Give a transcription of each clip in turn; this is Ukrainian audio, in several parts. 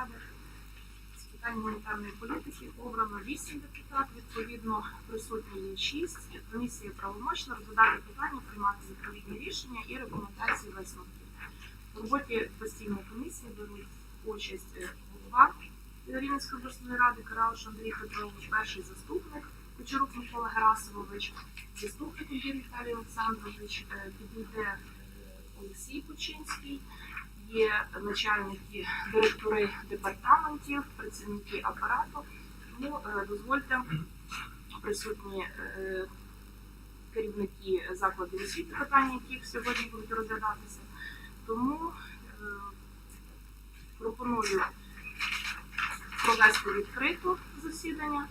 ради з питань гуманітарної політики обрано 8 депутатів, відповідно присутні є 6. Комісія правомочна розглядати питання, приймати відповідні рішення і рекомендації висновки. В роботі постійної комісії беруть участь е, голова Рівненської обласної ради Карауш Андрій Петрович, перший заступник Кучерук Микола Герасимович, заступник Віталій Олександрович, е, підійде е, Олексій Кучинський, є начальники, директори департаментів, працівники апарату. Тому е, дозвольте присутні е, керівники закладів освіти, питання, яких сьогодні будуть розглядатися. Тому е, пропоную провести відкрито засідання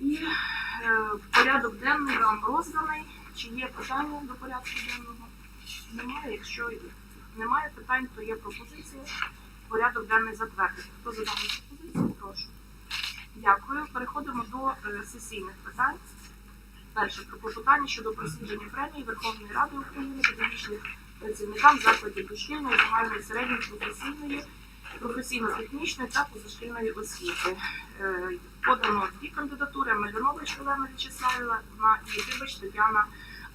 і порядок денний вам розданий. Чи є питання до порядку денного? Немає. Якщо немає питань, то є пропозиція. Порядок денний затвердити. Хто за дану пропозицію? Прошу. Дякую. Переходимо до е, сесійних питань. Перше про клопотання щодо присудження премії Верховної Ради України педагогічним працівникам закладів дошкільної, загальної середньої професійної, професійно-технічної та позашкільної освіти. Е, Подано дві кандидатури Мельдонович Олена Вячеславівна і Дибач Тетяна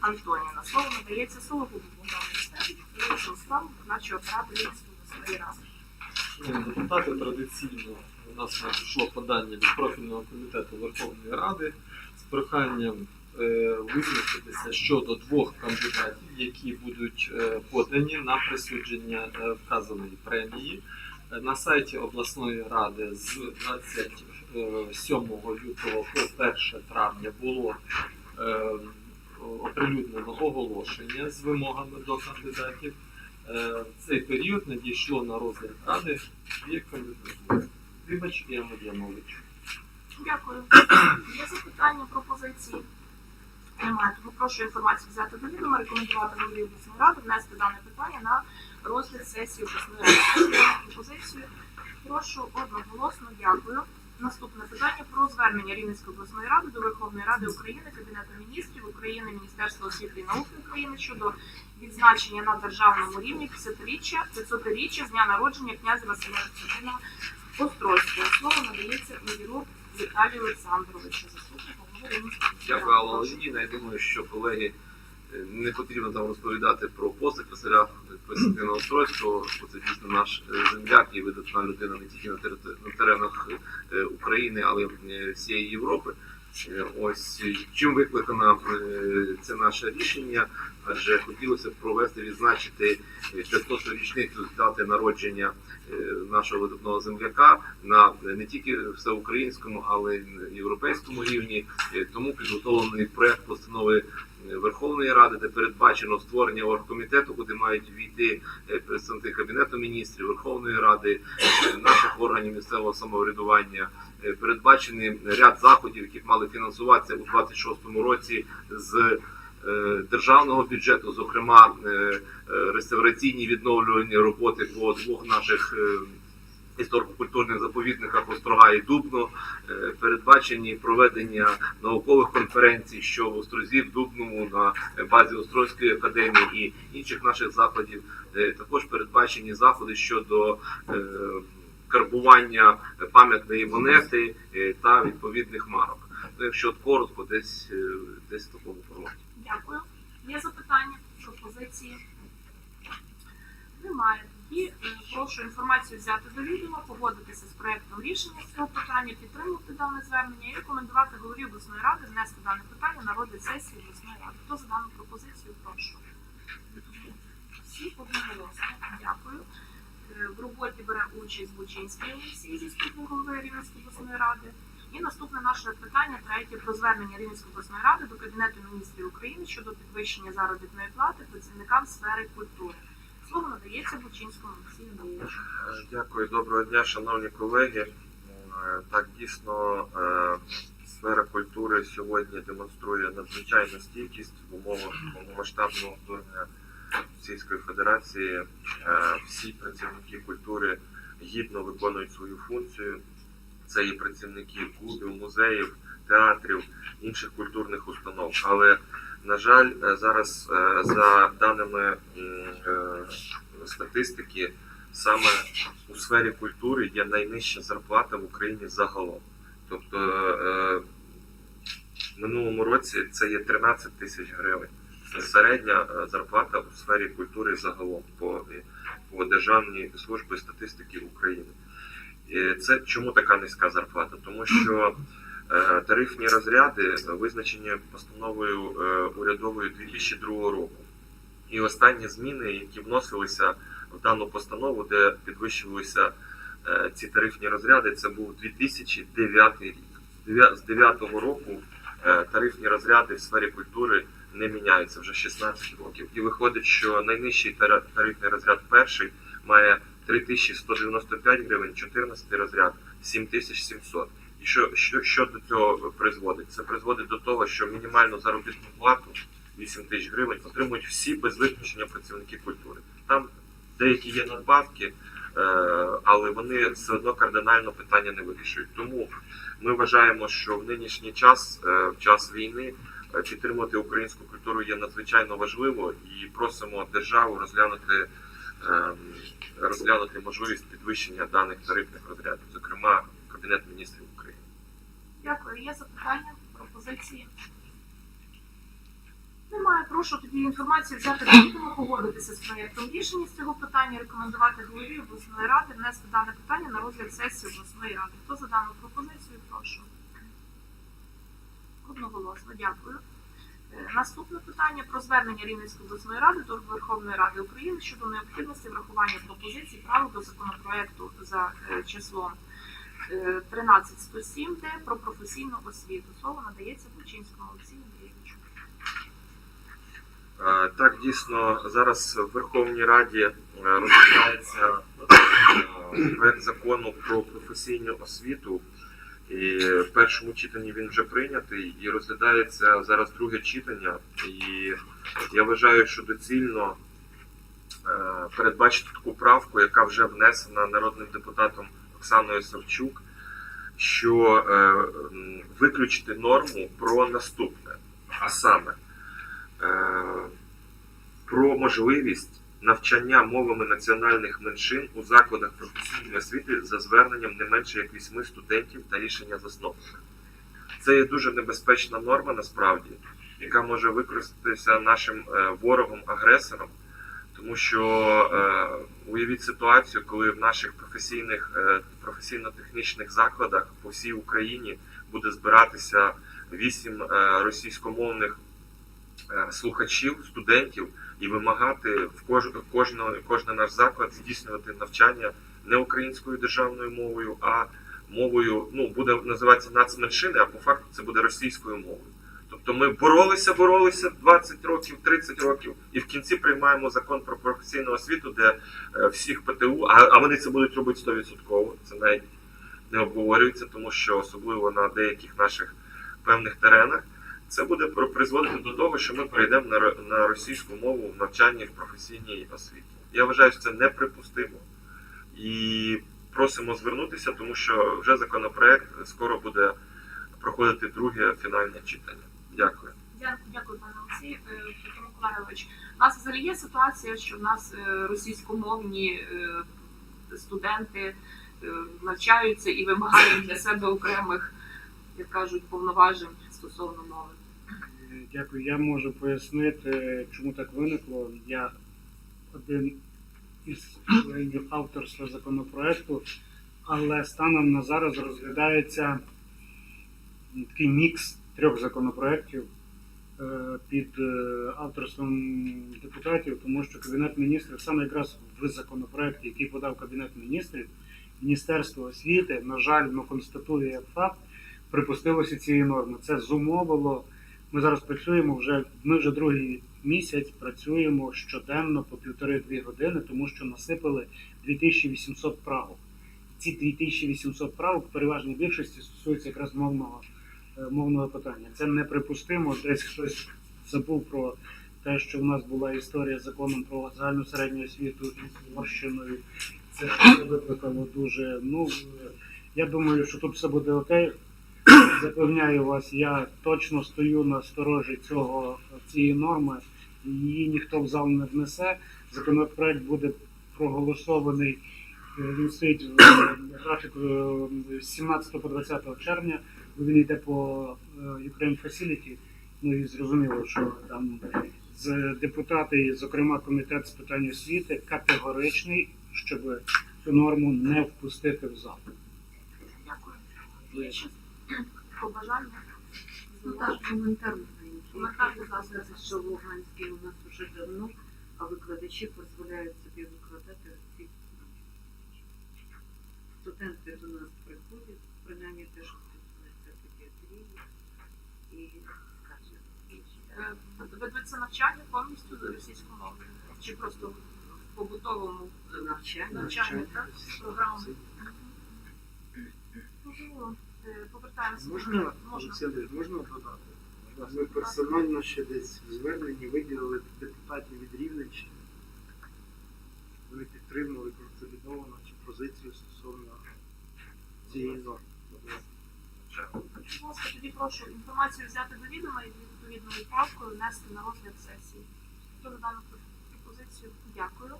Антоніна. Слово надається Сологубу Богдану Степу, справу виконавчого апарату Рівненської обласної ради. Депутати, традиційно у нас надійшло подання від профільного комітету Верховної Ради з проханням е, визначитися щодо двох кандидатів, які будуть е, подані на присудження е, вказаної премії. На сайті обласної ради з 27 лютого по 1 травня було оприлюднено оголошення з вимогами до кандидатів. Е, В цей період надійшло на розгляд ради дві кандидатури. Вибач і Амад'янович. Дякую. Є запитання, пропозиції? Немає. Тому прошу інформацію взяти до відома, рекомендувати голові обласної ради внести дане питання на розгляд сесії обласної ради. Пропозицію? Прошу одноголосно. Дякую. Наступне питання про звернення Рівненської обласної ради до Верховної Ради України, Кабінету міністрів України, Міністерства освіти і науки України щодо відзначення на державному рівні 50-річчя 500-річчя з дня народження князя Василя Константина Острозького. Слово надається Міру Віталію Олександровичу, заступнику голови Рівненської Дякую, Алла. Леонідівна. Я думаю, що колеги не потрібно там розповідати про постать Василя Костянтина Острозького, бо це дійсно наш е, земляк і видатна людина не тільки на, теренах е, України, але й всієї Європи. Е, Ось е, чим викликано е, це наше рішення, адже хотілося б провести відзначити 500 річницю дати народження е, нашого видатного земляка на не тільки всеукраїнському, але й європейському рівні. Е, Тому підготовлений проект постанови е, Верховної Ради, де передбачено створення оргкомітету, куди мають війти е, представники Кабінету міністрів, Верховної Ради, е, наших органів місцевого самоврядування. Е, Передбачений ряд заходів, які мали фінансуватися у 26-му році з державного бюджету, зокрема реставраційні відновлювальні роботи по двох наших історико-культурних заповідниках Острога і Дубно, е, передбачені проведення наукових конференцій, що в Острозі, в Дубному на базі Острозької академії і інших наших закладів. Е, Також передбачені заходи щодо е, карбування пам'ятної монети та відповідних марок. Ну, якщо от коротко, десь десь в такому форматі. Дякую. Є запитання, пропозиції? Немає. Тоді е, прошу інформацію взяти до відома, погодитися з проектом рішення з цього питання, підтримати дане звернення і рекомендувати голові обласної ради внести дане питання на розгляд сесії обласної ради. Хто за дану пропозицію, прошу. Всі одноголосно. Дякую. Е, В роботі бере участь Бучинський Олексій, заступник голови Рівненської обласної ради. І наступне наше питання третє про звернення Рівненської обласної ради до Кабінету міністрів України щодо підвищення заробітної плати працівникам сфери культури. Слово надається Бучинському Олексію. Е, Дякую, доброго дня, шановні колеги. Е, Так, дійсно, е, сфера культури сьогодні демонструє надзвичайну стійкість в умовах повномасштабного вторгнення Російської Федерації. Всі працівники культури гідно виконують свою функцію. Це і працівники клубів, музеїв, театрів, інших культурних установ. Але, на жаль, е, зараз е, за даними е, статистики, саме у сфері культури є найнижча зарплата в Україні загалом. Тобто в минулому році це є 13 тисяч гривень. Середня зарплата у сфері культури загалом по, по Державній службі статистики України. І це чому така низька зарплата? Тому що тарифні розряди визначені постановою е, урядовою 2002 року. І останні зміни, які вносилися в дану постанову, де підвищувалися е, ці тарифні розряди, це був 2009 рік. З 2009 року е, тарифні розряди в сфері культури не міняються вже 16 років. І виходить, що найнижчий тарифний розряд перший має 3195 гривень, 14 розряд 7700. І що, що, що до цього призводить? Це призводить до того, що мінімальну заробітну плату 8 тисяч гривень отримують всі без виключення працівники культури. Там деякі є надбавки, е, але вони все одно кардинально питання не вирішують. Тому ми вважаємо, що в нинішній час, е, в час війни, е, підтримувати українську культуру є надзвичайно важливо і просимо державу розглянути, ем, розглянути можливість підвищення даних тарифних розрядів, зокрема Кабінет міністрів. Дякую. Є запитання, пропозиції? Немає. Прошу тоді інформацію взяти відома, погодитися з проєктом рішення з цього питання, рекомендувати голові обласної ради внести дане питання на розгляд сесії обласної ради. Хто за дану пропозицію, прошу. Одноголосно, дякую. Е, Наступне питання про звернення Рівненської обласної ради до Верховної Ради України щодо необхідності врахування пропозицій правил до законопроекту за е, числом 13107 Д про професійну освіту. Слово надається Бучинському Олексію Андрійовичу. Е, Так, дійсно, зараз в Верховній Раді е, розглядається е, проект закону про професійну освіту. І в першому читанні він вже прийнятий і розглядається зараз друге читання. І я вважаю, що доцільно е, передбачити таку правку, яка вже внесена народним депутатом Оксаною Савчук, що е, виключити норму про наступне, а саме е, про можливість навчання мовами національних меншин у закладах професійної освіти за зверненням не менше як вісьми студентів та рішення засновника. Це є дуже небезпечна норма насправді, яка може використатися нашим е, ворогом-агресором, тому що е, уявіть ситуацію, коли в наших професійних е, професійно-технічних закладах по всій Україні буде збиратися вісім е, російськомовних слухачів, студентів і вимагати в кож, кожного, кожен наш заклад здійснювати навчання не українською державною мовою, а мовою, ну буде називатися нацменшини, а по факту це буде російською мовою. Тобто ми боролися, боролися 20 років, 30 років, і в кінці приймаємо закон про професійну освіту, де е, всіх ПТУ, а, а вони це будуть робити 100%, це навіть не обговорюється, тому що особливо на деяких наших певних теренах це буде призводити до того, що ми перейдемо на, на російську мову в навчанні в професійній освіті. Я вважаю, що це неприпустимо. І просимо звернутися, тому що вже законопроект скоро буде проходити друге фінальне читання. Дякую. Дякую, дякую, пане Олексій. Е, Петро Миколайович. У нас взагалі є ситуація, що в нас е, російськомовні е, студенти навчаються і вимагають для себе окремих, як кажуть, повноважень стосовно мови. Дякую. Я можу пояснити, чому так виникло. Я один із членів авторства законопроекту, але станом на зараз розглядається такий мікс трьох законопроєктів е, під е, авторством депутатів, тому що Кабінет міністрів саме якраз в законопроекті, який подав Кабінет міністрів, Міністерство освіти, на жаль, ну, констатує як факт, припустилося цієї норми. Це зумовило. Ми зараз працюємо вже. Ми вже другий місяць працюємо щоденно по півтори-дві години, тому що насипали 2800 правок. Ці 2800 правок в переважній більшості стосуються якраз мовного, мовного питання. Це неприпустимо. Десь хтось забув про те, що в нас була історія з законом про загальну середню освіту із Угорщиною. Це викликало дуже. Ну е, я думаю, що тут все буде окей. Запевняю вас, я точно стою на сторожі цього цієї норми. Її ніхто в зал не внесе. Законопроект буде проголосований Е, Він стоїть в е, графіку е, з 17 по 20 червня, він йде по е, Ukraine Facility. Ну і зрозуміло, що там з депутати, і, зокрема комітет з питань освіти, категоричний, щоб цю норму не впустити в зал. Дякую. Побажання? Ну так, да, сказати, що в Луганській у нас вже давно, а викладачі дозволяють собі викладати ці студенти до нас приходять, принаймні теж стосується педіатрії і Е, навчання повністю за російською мовою? Чи просто в побутовому навчання. навчанні, так? Програму? Можливо. Е, Повертаємося. Можна, Можна. Можна додати? Ми персонально ще десь в зверненні виділили депутатів від Рівненщини. Вони підтримали консолідовано цю позицію стосовно цієї норми. Тоді прошу інформацію взяти до відома і відповідною правкою внести на розгляд сесії. Хто за дану пропозицію? Дякую.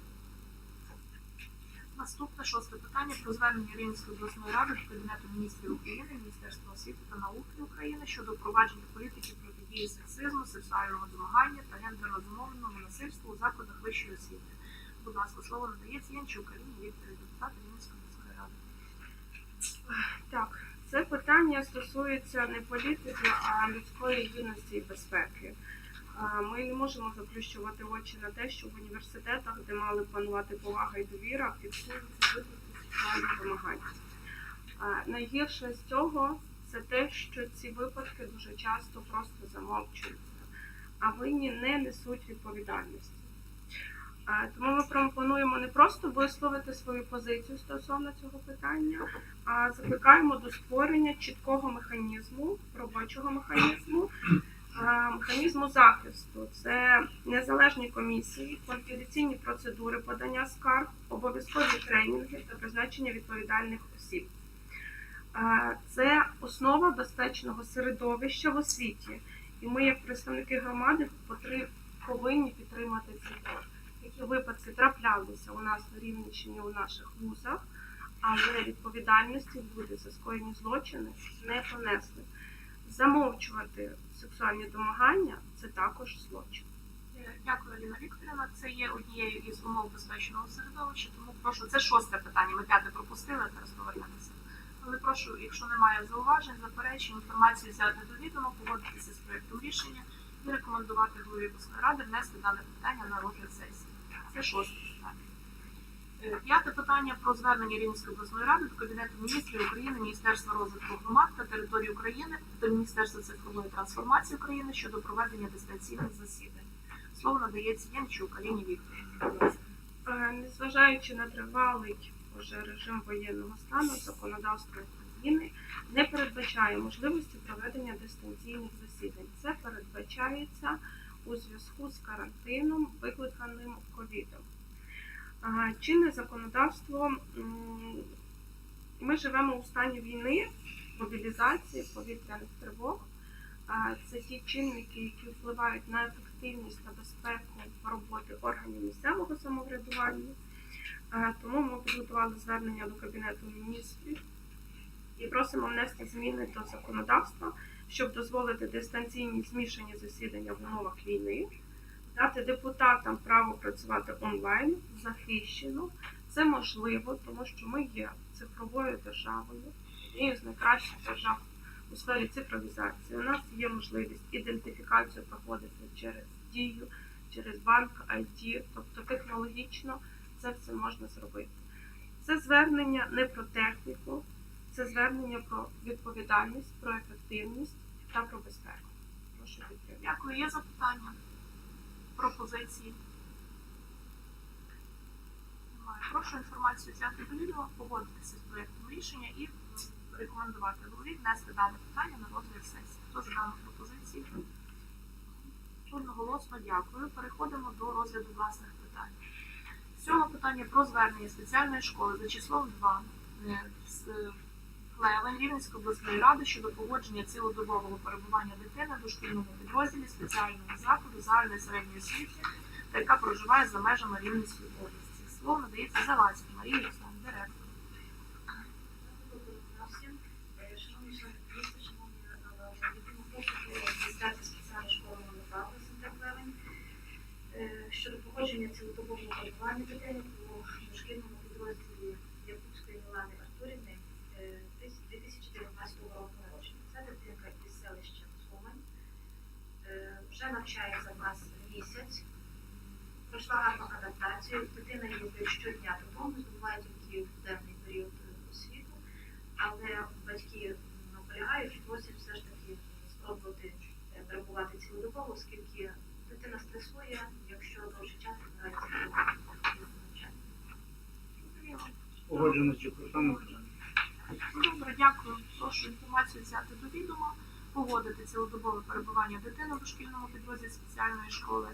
Наступне шосте питання про звернення Рівненської обласної ради до Кабінету міністрів України, Міністерства освіти та науки України щодо впровадження політики протидії сексизму, сексуального домагання та гендерно зумовленому насильству у закладах вищої освіти. Будь ласка, слово надається Янчук Каріні Вікторі, депутат Рівненської обласної ради. Так, це питання стосується не політики, а людської гідності і безпеки. Ми не можемо заплющувати очі на те, що в університетах, де мали панувати повага і довіра, фіксуються випадки сексуальних вимагань. Найгірше з цього це те, що ці випадки дуже часто просто замовчуються, а винні не несуть відповідальності. Тому ми пропонуємо не просто висловити свою позицію стосовно цього питання, а закликаємо до створення чіткого механізму, робочого механізму, механізму захисту. Це незалежні комісії, конфіденційні процедури подання скарг, обов'язкові тренінги та призначення відповідальних осіб. Це основа безпечного середовища в освіті. І ми, як представники громади, повинні підтримати крок. Такі випадки траплялися у нас на Рівненщині у наших вузах але відповідальності люди за скоєні злочини не понесли. Замовчувати сексуальні домагання це також злочин. Е, Дякую, Аліна Вікторівна. Це є однією із умов безпечного середовища, тому прошу, це шосте питання. Ми п'яте пропустили, зараз повернемося. Але прошу, якщо немає зауважень, заперечень, інформацію взяти до відома, погодитися з проєктом рішення і рекомендувати голові обласної ради внести дане питання на розгляд сесії. Це шосте питання. Е, П'яте питання про звернення Рівненської обласної ради до Кабінету міністрів України, Міністерства розвитку громад та території України та Міністерства цифрової трансформації України щодо проведення дистанційних засідань. Слово надається Янчук Аліні Вікторівні. Е, Незважаючи на тривалий вже режим воєнного стану, законодавство України не передбачає можливості проведення дистанційних засідань. Це передбачається у зв'язку з карантином, викликаним ковідом. Чинне законодавство ми живемо у стані війни, мобілізації, повітряних тривог. Це ті чинники, які впливають на ефективність та безпеку роботи органів місцевого самоврядування. Тому ми підготували звернення до Кабінету міністрів і просимо внести зміни до законодавства, щоб дозволити дистанційні змішані засідання в умовах війни, дати депутатам право працювати онлайн захищено. Це можливо, тому що ми є цифровою державою, однією з найкращих держав у сфері цифровізації. У нас є можливість ідентифікацію проходити через дію, через банк IT, тобто технологічно це все можна зробити. Це звернення не про техніку, це звернення про відповідальність, про ефективність та про безпеку. Прошу підтримати. Дякую. Є запитання, пропозиції. Немає. Прошу інформацію взяти до відома, погодитися з проєктом рішення і рекомендувати голові внести дане питання на розгляд сесії. Хто за дану пропозицію? Одноголосно дякую. Переходимо до розгляду власних питань. Сьоме питання про звернення спеціальної школи за числом 2 е, з Лева Рівненської обласної ради щодо погодження цілодобового перебування дитини в дошкільному підрозділі спеціального закладу загальної середньої освіти, яка проживає за межами Рівненської області. Слово надається Залацькій Марії Руслан, директор. Щодо погодження цілодобового перебування дитини навчається в нас місяць. Пройшла гарну адаптацію. Дитина їздить щодня додому, буває тільки в денний період освіту, але батьки наполягають, просять все ж таки спробувати е, перебувати цілодобово, оскільки дитина стресує, якщо довший час збирається навчання. Погоджено з. Добре, дякую. Прошу інформацію взяти до відома, погодити цілодобове перебування дитини в дошкільному підрозділі спеціальної школи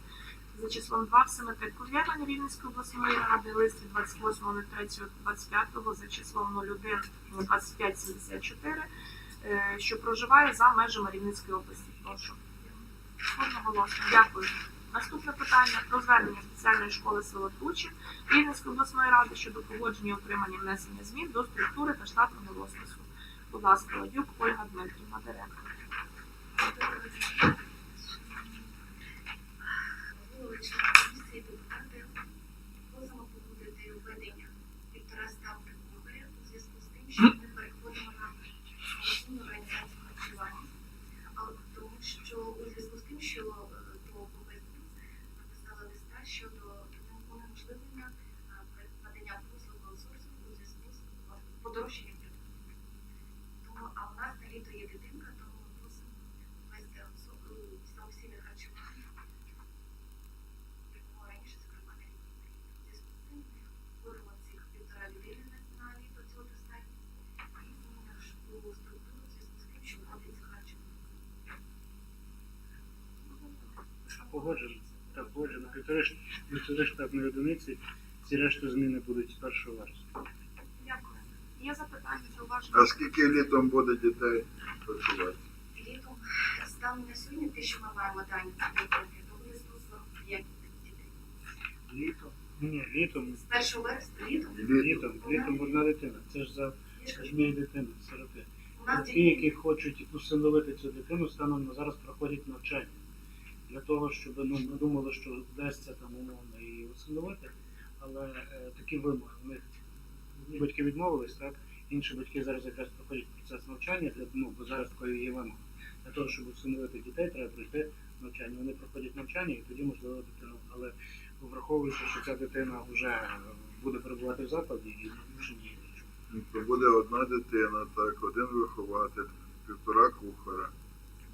за числом 2 в Семетек Кур'євані Рівненської обласної ради, лист від 28.03.25 за числом 01.2574, е, що проживає за межами Рівненської області. Прошу. Одноголосно. Дякую. Наступне питання про звернення спеціальної школи село Тучі Рівненської обласної ради щодо погодження отримання внесення змін до структури та штатного розпису. Будь ласка, Ладюк Ольга Дмитрівна, директор. Вуличні комісії депутати просимо погодити введення півтора ставки кухаря у зв'язку з тим, що ми переходимо на самостійну організацію харчування. Але тому що у зв'язку з тим, що е, до ОБСД написала листа щодо унеможливлення е, надання послуг аутсорсингу у зв'язку з подорожчанням продуктів. Тому а в нас на літо є дитинка, тому ми просимо ввести аутсор- самостійне харчування якого раніше, зокрема, не було. У зв'язку з цим ми створимо цих півтора людини на- на літо цього достатньо. І змінимо школу структуру в зв'язку з тим, що вводиться харчування. Погоджено. Так, погоджено. Півтори штатної одиниці. Ці решти зміни будуть з 1 вересня. Дякую. Є запитання, зауваження? А скільки літом буде дітей працювати? Літом станом на сьогодні, те, що ми маємо дані то буде 145 дітей. Літом? Ні, літом. З 1 вересня літом Літом, літом одна дитина. Це ж за я ж це ж кажу, не дитина, сироти. Ті, які хочуть усиновити цю дитину, станом на зараз проходять навчання. Для того, щоб ну, ми думали, що вдасться там умовно її усиновити, але е, такі вимоги. У них батьки відмовились, так? Інші батьки зараз якраз проходять процес навчання, для, ну, бо зараз такої є вимога. Для того, щоб усиновити дітей, треба пройти навчання. Вони проходять навчання і тоді можливо дитину. Але враховуючи, що ця дитина вже буде перебувати в закладі і більше ні нічого. Ну, То буде одна дитина, так, один вихователь, півтора кухаря.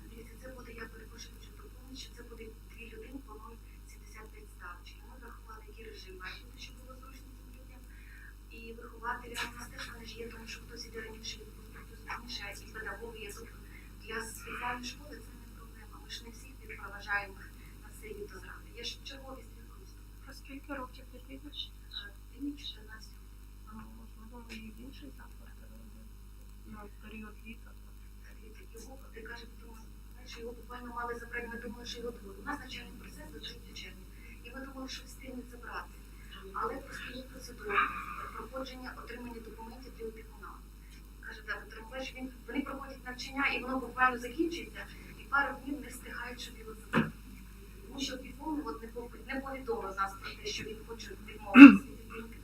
Дивіться, це буде, я перепрошую, хочу доповнити, що це буде дві людини по 0,75 ставочки. Ми врахували, який режим має бути, щоб було зручно цим людям. І вихователя у нас теж вони ж є, тому що хтось іде раніше відпустку, хтось пізніше, і педагоги є. Тобто для спеціальної школи це не проблема. Ми ж не всіх відпроважаємо на це літо зради. Є ж черговість відпустку. Про скільки років дитині? Дитині 14 Ну, Можливо, і інший заклад переведе. Ну, період літа. Його, ти каже, тому що його буквально мали забрати, ми думали, що його двоє. У нас навчальний процес 3 червня. І ми думали, що встигнуть забрати. Але просто є процедура проходження отримання документів для опікуна. Каже, так, Петрович, він вони проходять навчання і воно буквально закінчується, і пару днів не встигають, щоб його забрати. Тому що опікун от не пов- не повідомив нас про те, що він хоче відмовитися від дитинки.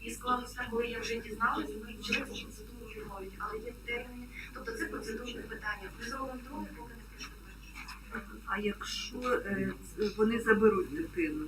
І склалося так, коли я вже дізналася, ми цю процедуру відмовити, але є терміни. Тобто це процедурне питання. Ми зробимо друге, поки не прийшли перше. А якщо е, вони заберуть дитину,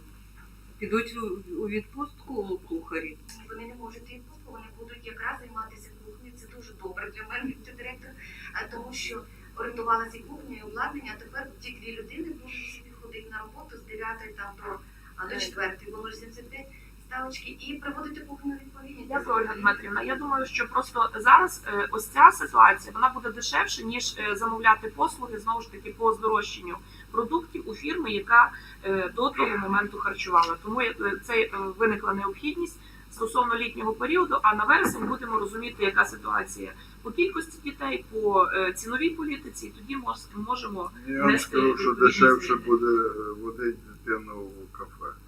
підуть у, у відпустку кухарі? Вони не можуть йти відпустку, вони будуть якраз займатися кухнею. Це дуже добре для мене, як для директора, а тому що орендувалася кухня і обладнання, а тепер ті дві людини будуть собі ходити на роботу з 9 там до, а, до 4, бо 075 ставочки і приводити кухню у відповідність. Дякую, Ольга Дмитрівна. Я думаю, що просто зараз е, ось ця ситуація вона буде дешевше, ніж е, замовляти послуги знову ж таки по здорожчанню продуктів у фірми, яка е, до того моменту харчувала. Тому це виникла необхідність стосовно літнього періоду. А на вересень будемо розуміти, яка ситуація по кількості дітей, по ціновій політиці. І тоді мож- можемо Я вам Нести скажу, що дешевше буде водити дитину у кафе.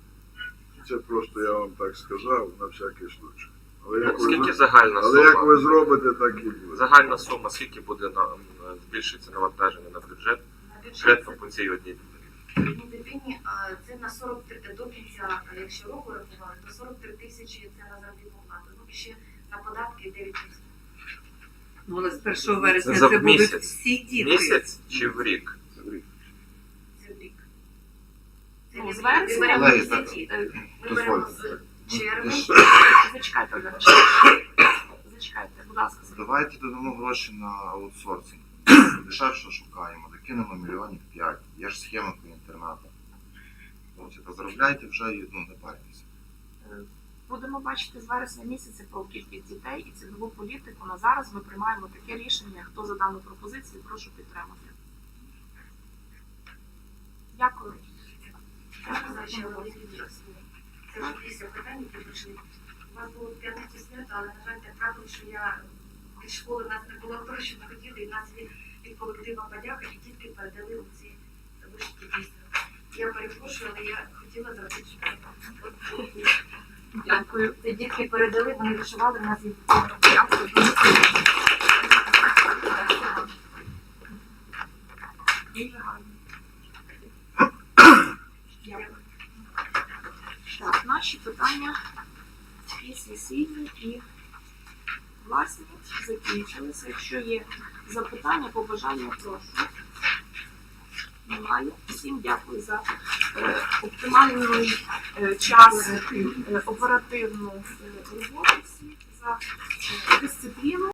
Це просто я вам так сказав на всякий случай. Але як ви, Скільки загальна але як ви зробите, так і буде. Загальна сума, скільки буде на, збільшиться навантаження на бюджет? На бюджет по цій одній дитині? Одній дитині а, це на 43 до кінця, якщо року рахувати, то 43 тисячі це на заробітну плату. Ну і ще на податки 9 тисяч. Ну, але з 1 вересня за це будуть місяць. всі діти. Місяць чи в рік. Ну, з беремо так. Е, Ми беремо з. Ну, червня. Зачекайте, Оля. Зачекайте, будь ласка. Давайте додамо гроші на аутсорсинг. Дешевше шукаємо, докинемо мільйонів п'ять. Є ж схема по інтернату. Ось, та заробляйте вже і ну, не парйтеся. Е, Будемо бачити з вересня місяця про кількість дітей і цінову політику. На зараз ми приймаємо таке рішення. Хто за дану пропозицію, прошу підтримати. Дякую. Ще одне відео. Це вже після питань, які. У вас було в п'ятницю свято, але, на жаль, так трапилось, що я від школи нас не було того, що ми хотіли, і нас від, від колектива подяка, і дітки передали у ці вишки дійсно. Я перепрошую, але я хотіла зробити Дякую. Дітки передали, вони вишивали в нас від Дякую. Дуже гарно. Дякую. Так, наші питання і сесійні, і власні закінчилися. Якщо є запитання, побажання, прошу. Немає. Всім дякую за е, оптимальний е, час, е, оперативну е, роботу, всіх за е, дисципліну.